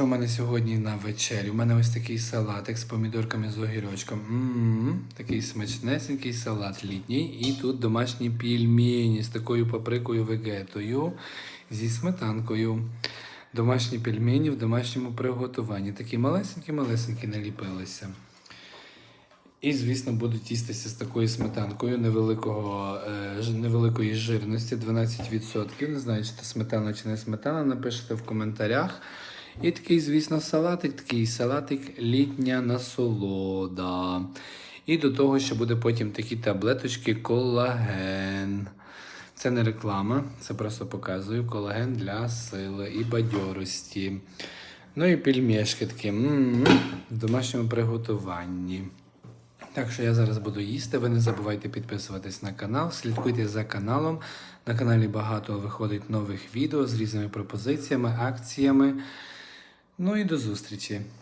Що в мене сьогодні на вечерю? У мене ось такий салатик з помідорками з огірочком. Такий смачнесенький салат літній. І тут домашні пельмені з такою паприкою вегетою зі сметанкою. Домашні пельмені в домашньому приготуванні. Такі малесенькі-малесенькі наліпилися. І, звісно, будуть їстися з такою сметанкою невеликого, е, невеликої жирності, 12%. Не знаю, чи це сметана чи не сметана, напишите в коментарях. І такий, звісно, салатик, такий салатик літня насолода. І до того, що буде потім такі таблеточки колаген. Це не реклама, це просто показую колаген для сили і бадьорості. Ну і пельмешки такі в домашньому приготуванні. Так що я зараз буду їсти. Ви не забувайте підписуватись на канал, слідкуйте за каналом. На каналі багато виходить нових відео з різними пропозиціями, акціями. Ну і до зустрічі!